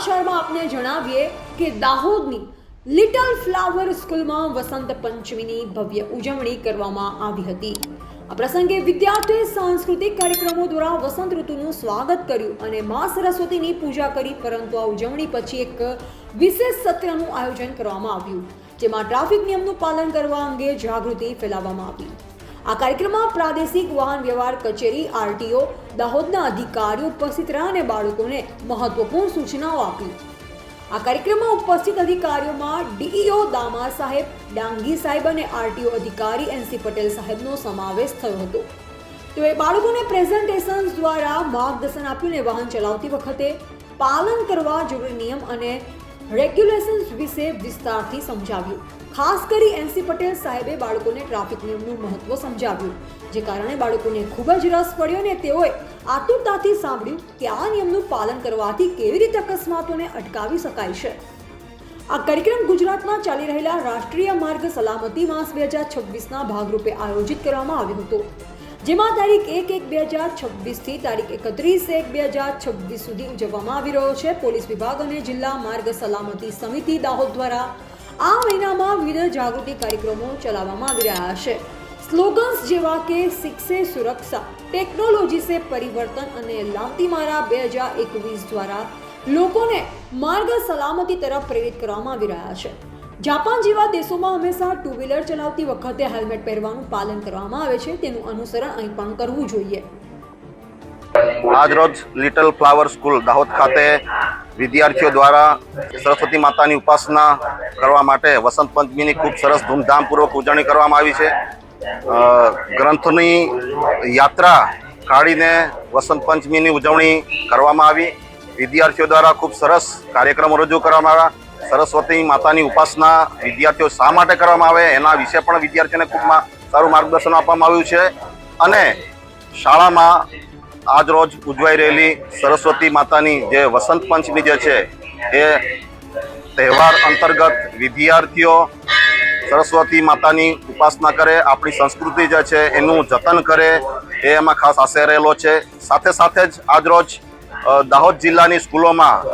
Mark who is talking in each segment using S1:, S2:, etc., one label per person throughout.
S1: સમાચારમાં આપને જણાવીએ કે દાહોદની લિટલ ફ્લાવર સ્કૂલમાં વસંત પંચમીની ભવ્ય ઉજવણી કરવામાં આવી હતી. આ પ્રસંગે વિદ્યાર્થીઓએ સાંસ્કૃતિક કાર્યક્રમો દ્વારા વસંત ઋતુનું સ્વાગત કર્યું અને મા સરસ્વતીની પૂજા કરી, પરંતુ આ ઉજવણી પછી એક વિશેષ સત્રનું આયોજન કરવામાં આવ્યું, જેમાં ટ્રાફિક નિયમનું પાલન કરવા અંગે જાગૃતિ ફેલાવવામાં આવી. આ કાર્યક્રમમાં પ્રાદેશિક વાહન વ્યવહાર કચેરી, આરટીઓ, દાહોદના અધિકારીઓ ઉપસ્થિત રહ્યા અને બાળકોને મહત્વપૂર્ણ સૂચનાઓ આપી. આ કાર્યક્રમમાં ઉપસ્થિત અધિકારીઓમાં ડીઈઓ દામા સાહેબ, ડાંગી સાહેબ અને આરટીઓ અધિકારી એનસી પટેલ સાહેબનો સમાવેશ થયો હતો. તેઓએ બાળકોને પ્રેઝન્ટેશન દ્વારા માર્ગદર્શન આપ્યું અને વાહન ચલાવતી વખતે પાલન કરવા જરૂરી નિયમ અને રેગ્યુલેશન્સ વિશે વિસ્તારથી સમજાવ્યું. ખાસ કરી એનસી પટેલ સાહેબે બાળકોને ટ્રાફિક નિયમનું મહત્વ સમજાવ્યું, જે કારણે બાળકોને ખૂબ જ રસ પડ્યો અને તેઓએ આતુરતાથી સાંભળ્યું કે આ નિયમનું પાલન કરવાથી કેવી રીતે અકસ્માતોને અટકાવી શકાય છે. આ કાર્યક્રમ ગુજરાતમાં ચાલી રહેલા રાષ્ટ્રીય માર્ગ સલામતી માસ બે હજાર છવ્વીસના ભાગરૂપે આયોજિત કરવામાં આવ્યો હતો. જેમાં તારીખ એક એક બે હજાર છવ્વીસથી તારીખ એકત્રીસ એક બે હજાર છવ્વીસ સુધી ઉજવવામાં આવી રહ્યો છે. પોલીસ વિભાગ અને જિલ્લા માર્ગ સલામતી સમિતિ દાહોદ દ્વારા આ મહિનામાં વિવિધ જાગૃતિ કાર્યક્રમો ચલાવવામાં આવી રહ્યા છે. સ્લોગન્સ જેવા કે શિક્ષે સુરક્ષા, ટેકનોલોજી સે પરિવર્તન અને લાંતી મારા બે હજાર એકવીસ દ્વારા લોકોને માર્ગ સલામતી તરફ પ્રેરિત કરવામાં આવી રહ્યા છે. જાપાન જેવા દેશોમાં હંમેશા ટુ વ્હીલર ચલાવતી વખતે હેલ્મેટ પહેરવાનું પાલન કરવામાં આવે છે, તેનું અનુસરણ અહીં પણ કરવું જોઈએ.
S2: આજરોજ લિટલ ફ્લાવર સ્કૂલ દાહોદ ખાતે વિદ્યાર્થીઓ દ્વારા સરસ્વતી માતાની ઉપાસના કરવા માટે વસંત પંચમીની ખૂબ સરસ ધૂમધામપૂર્વક ઉજવણી કરવામાં આવી છે. ગ્રંથની યાત્રા કાઢીને વસંત પંચમીની ઉજવણી કરવામાં આવી. વિદ્યાર્થીઓ દ્વારા ખૂબ સરસ કાર્યક્રમો રજૂ કરવામાં આવ્યા. સરસ્વતી માતાની ઉપાસના વિદ્યાર્થીઓ શા માટે કરવામાં આવે, એના વિશે પણ વિદ્યાર્થીઓને ખૂબ સારું માર્ગદર્શન આપવામાં આવ્યું છે. અને શાળામાં આજ રોજ ઉજવાઈ રહેલી સરસ્વતી માતાની જે વસંત પંચમી જે છે, એ તહેવાર અંતર્ગત વિદ્યાર્થીઓ સરસ્વતી માતાની ઉપાસના કરે, આપણી સંસ્કૃતિ જે છે એનું જતન કરે, એ એમાં ખાસ આશય રહેલો છે. સાથે સાથે જ આજ રોજ દાહોદ જિલ્લાની સ્કૂલોમાં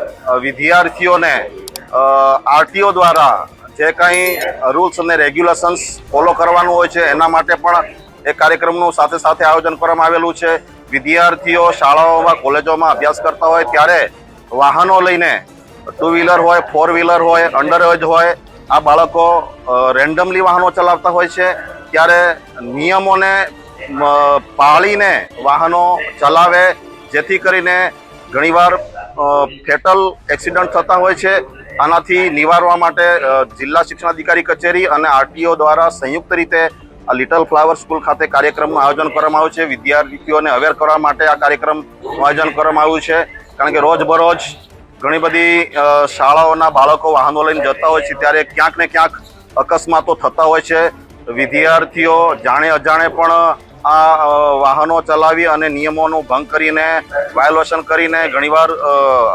S2: વિદ્યાર્થીઓને આરટીઓ દ્વારા જે કંઈ રૂલ્સ અને રેગ્યુલેશન્સ ફોલો કરવાનું હોય છે, એના માટે પણ એ કાર્યક્રમનું સાથે સાથે આયોજન કરવામાં આવેલું છે. વિદ્યાર્થીઓ શાળાઓમાં, કોલેજોમાં અભ્યાસ કરતા હોય ત્યારે વાહનો લઈને ટુ વ્હીલર હોય ફોર વ્હીલર હોય અંડર એજ હોય, આ બાળકો રેન્ડમલી વાહનો ચલાવતા હોય છે. ત્યારે નિયમોને પાળીને વાહનો ચલાવે, જેથી કરીને ઘણીવાર ફેટલ એક્સિડન્ટ થતા હોય છે. આનાથી નિવારવા માટે જિલ્લા શિક્ષણાધિકારી કચેરી અને આરટીઓ દ્વારા સંયુક્ત રીતે આ લિટલ ફ્લાવર સ્કૂલ ખાતે કાર્યક્રમનું આયોજન કરવામાં આવ્યું છે. વિદ્યાર્થીઓને અવેર કરવા માટે આ કાર્યક્રમનું આયોજન કરવામાં આવ્યું છે. કારણ કે રોજબરોજ ઘણી બધી શાળાઓના બાળકો વાહનો લઈને જતા હોય છે. ત્યારે ક્યાંક ને ક્યાંક અકસ્માતો થતા હોય છે. વિદ્યાર્થીઓ જાણે અજાણે પણ આ વાહનો ચલાવી અને નિયમોનો ભંગ કરીને વાયોલેશન કરીને ઘણીવાર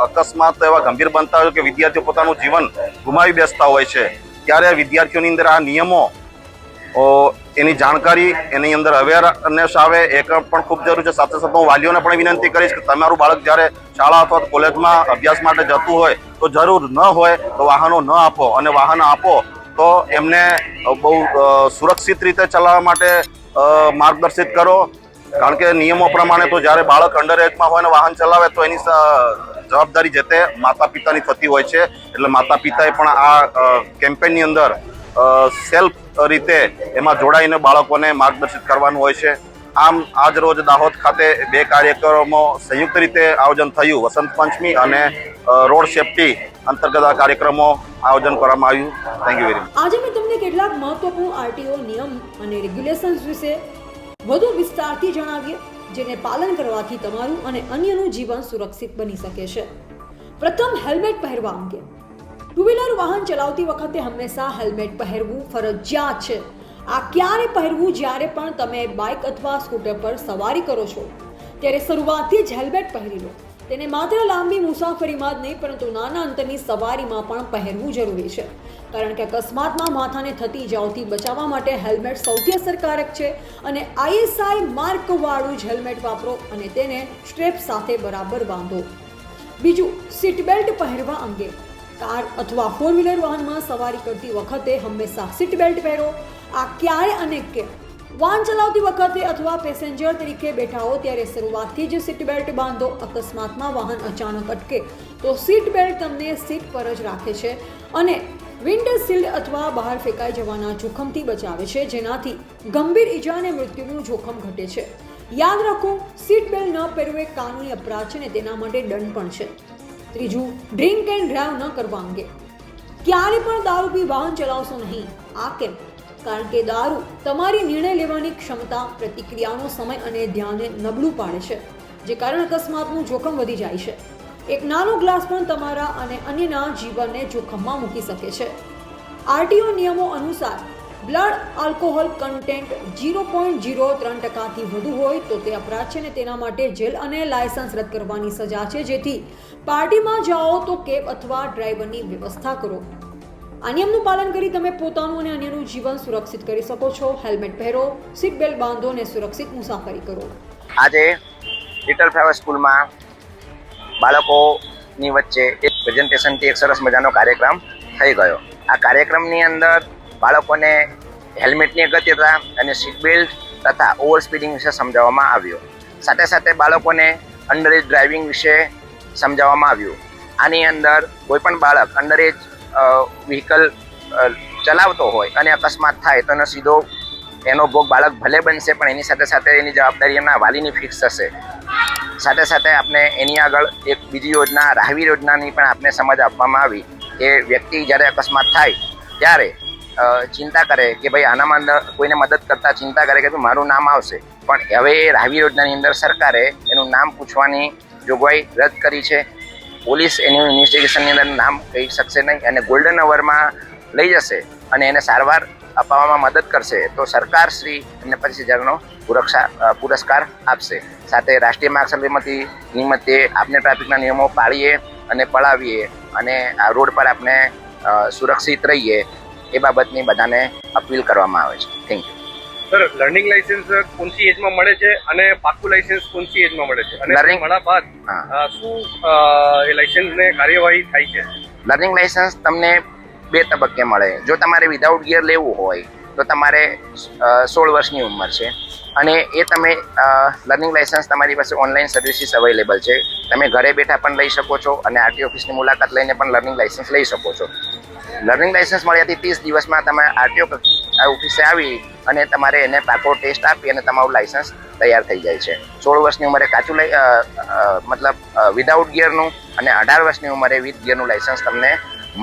S2: અકસ્માત એવા ગંભીર બનતા હોય કે વિદ્યાર્થીઓ પોતાનું જીવન ગુમાવી બેસતા હોય છે. ત્યારે વિદ્યાર્થીઓની અંદર આ નિયમો એની જાણકારી, એની અંદર અવેરનેસ આવે. એ પણ ખૂબ જરૂરી છે, સાથે સાથે હું વાલીઓને પણ વિનંતી કરીશ કે તમારું બાળક જ્યારે શાળા અથવા કોલેજમાં અભ્યાસ માટે જતું હોય, તો જરૂર ન હોય તો વાહનો ન આપો. અને વાહન આપો તો એમને બહુ સુરક્ષિત રીતે ચલાવવા માટે માર્ગદર્શિત કરો. કારણ કે નિયમો પ્રમાણે તો જ્યારે બાળક અંડર એજમાં હોય અને વાહન ચલાવે તો એની જવાબદારી જે માતા પિતાની થતી હોય છે. એટલે માતા પિતાએ પણ આ કેમ્પેનની અંદર સેલ્ફ રીતે એમાં જોડાઈને બાળકોને માર્ગદર્શિત કરવાનું હોય છે. આમ આજ રોજ દાહોદ ખાતે બે કાર્યક્રમો સંયુક્ત રીતે આયોજન થયું. વસંત પંચમી અને રોડ સેફટી અંતર્ગત આ કાર્યક્રમો આયોજન કરવામાં આવ્યું. થેન્ક યુ વેરી મચ
S1: આજે મેં તમને કેટલાક મહત્વપૂર્ણ આરટીઓ, નિયમ અને રેગ્યુલેશન્સ વિશે વધુ વિસ્તારથી જણાવીએ, જેને પાલન કરવાથી તમારું અને અન્યનું જીવન સુરક્ષિત બની શકે છે. પ્રથમ, હેલ્મેટ પહેરવા અંગે. ટુ વ્હીલર વાહન ચલાવતી વખતે હંમેશા હેલ્મેટ પહેરવું ફરજિયાત છે. આ ક્યારે પહેરવું? જ્યારે પણ તમે બાઇક અથવા સ્કૂટર પર સવારી કરો છો, ત્યારે શરૂઆતથી જ હેલ્મેટ પહેરી લો. તેને માત્ર લાંબી મુસાફરીમાં જ નહીં, પરંતુ નાના અંતરની સવારીમાં પણ પહેરવું જરૂરી છે. કારણ કે અકસ્માતમાં માથાને થતી ઇજાઓથી બચાવવા માટે હેલ્મેટ સૌથી અસરકારક છે અને આઈએસઆઈ માર્કવાળું જ હેલ્મેટ વાપરો અને તેને સ્ટ્રેપ સાથે બરાબર બાંધો. બીજું સીટ બેલ્ટ પહેરવા અંગે. કાર અથવા ફોર વ્હીલર વાહનમાં સવારી કરતી વખતે હંમેશા સીટ બેલ્ટ પહેરો. આ ક્યારે અને કેમ? વાહન ચલાવતી વખતે અથવા પેસેન્જર તરીકે બેઠા હો ત્યારે શરૂઆતથી જ સીટ બેલ્ટ બાંધો. અકસ્માતમાં વાહન અચાનક અટકે તો સીટ બેલ્ટ તમને સીટ પર જ રાખે છે અને વિન્ડ સીલ્ડ અથવા બહાર ફેંકાઈ જવાના જોખમથી બચાવે છે, જેનાથી ગંભીર ઈજા અને મૃત્યુનું જોખમ ઘટે છે. યાદ રાખો સીટ બેલ્ટ ન પહેરવું એક કાનૂની અપરાધ છે અને તેના માટે દંડ પણ છે. ત્રીજું ડ્રિંક એન્ડ ડ્રાઈવ ન કરવા અંગે. ક્યારે પણ દારૂ પી વાહન ચલાવશો નહીં. આ કેમ? કારણ કે દારૂ તમારી નિર્ણય લેવાની ક્ષમતા, પ્રતિક્રિયાનો સમય અને ધ્યાનને નબળું પાડે છે, જે કારણ અકસ્માતનું જોખમ વધી જાય છે. એક નાનો ગ્લાસ પણ તમારા અને અન્યના જીવનને જોખમમાં મૂકી શકે છે. આરટીઓ નિયમો અનુસાર blood alcohol content zero point zero ત્રણ ટકાથી વધુ હોય તો તે અપરાધ છે ને તેના માટે જેલ અને લાયસન્સ રદ કરવાની સજા છે. જેથી પાર્ટીમાં જાઓ તો કેબ અથવા ડ્રાઈવરની વ્યવસ્થા કરો. આ નિયમનું પાલન કરી તમે પોતાનું અને અન્યનું જીવન સુરક્ષિત કરી શકો છો. હેલ્મેટ પહેરો સીટ બેલ્ટ બાંધો અને સુરક્ષિત મુસાફરી કરો.
S3: આજે લિટલ ફ્લાવર સ્કૂલમાં બાળકોની વચ્ચે એક પ્રેઝન્ટેશનથી એક સરસ મજાનો કાર્યક્રમ થઈ ગયો. આ કાર્યક્રમની અંદર બાળકોને હેલ્મેટની અગત્યતા અને સીટ બેલ્ટ તથા ઓવર સ્પીડિંગ વિશે સમજાવવામાં આવ્યું. સાથે સાથે બાળકોને અંડર એજ ડ્રાઇવિંગ વિશે સમજાવવામાં આવ્યું. આની અંદર કોઈપણ બાળક અંડર એજ વ્હીકલ ચલાવતો હોય અને અકસ્માત થાય, તો એનો સીધો એનો ભોગ બાળક ભલે બનશે, પણ એની સાથે સાથે એની જવાબદારી એમના વાલીની ફિક્સ થશે સાથે સાથે આપણે એની આગળ એક બીજી યોજના, રાહવી યોજનાની પણ આપણે સમજ આપવામાં આવી કે વ્યક્તિ જ્યારે અકસ્માત થાય, ત્યારે ચિંતા કરે કે ભાઈ આનામાં કોઈને મદદ કરતા ચિંતા કરે કે મારું નામ આવશે. પણ હવે એ રાહવી યોજનાની અંદર સરકારે એનું નામ પૂછવાની જોગવાઈ રદ કરી છે. પોલીસ એની ઇન્વેસ્ટિગેશનની અંદર નામ કહી શકશે નહીં અને ગોલ્ડન અવરમાં લઈ જશે અને એને સારવાર અપાવવામાં મદદ કરશે, તો સરકાર શ્રી એમને પચીસ પુરક્ષા પુરસ્કાર આપશે. સાથે રાષ્ટ્રીય માર્ગ સલામતી નિમિત્તે આપણે ટ્રાફિકના નિયમો પાળીએ અને પળાવીએ અને આ રોડ પર આપણે સુરક્ષિત રહીએ એ બાબતની બધાને અપીલ કરવામાં આવે છે. Thank you
S4: sir learning licence કોણસી એજમાં મળે છે અને પાકું લાયસન્સ કોણસી એજમાં મળે છે? અને
S3: લર્નિંગ
S4: મળ્યા બાદ શું એ લાયસન્સને કાર્યવાહી થાય છે?
S3: લર્નિંગ લાયસન્સ તમને બે તબક્કે મળે. જો તમારે વિધાઉટ ગિયર લેવું હોય તો તમારે સોળ વર્ષની ઉંમર છે. અને એ તમે લર્નિંગ લાયસન્સ તમારી પાસે ઓનલાઈન સર્વિસીસ અવેલેબલ છે. તમે ઘરે બેઠા પણ લઈ શકો છો અને આરટી ઓફિસની મુલાકાત લઈને પણ લર્નિંગ લાયસન્સ લઈ શકો છો. લર્નિંગ લાયસન્સ મળ્યાથી ત્રીસ દિવસમાં તમે આરટીઓ ઓફિસે આવી અને તમારે એને પાકો ટેસ્ટ આપી અને તમારું લાઇસન્સ તૈયાર થઈ જાય છે. સોળ વર્ષની ઉંમરે કાચું લઈ મતલબ વિધાઉટ ગિયરનું અને અઢાર વર્ષની ઉંમરે વિથ ગિયરનું લાઇસન્સ તમને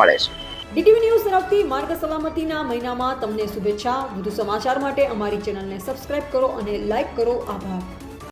S3: મળે છે.
S1: ડીટીવી ન્યૂઝ તરફથી માર્ગ સલામતીના મહિનામાં તમને શુભેચ્છા. વધુ સમાચાર માટે અમારી ચેનલને સબસ્ક્રાઇબ કરો અને લાઇક કરો. આભાર.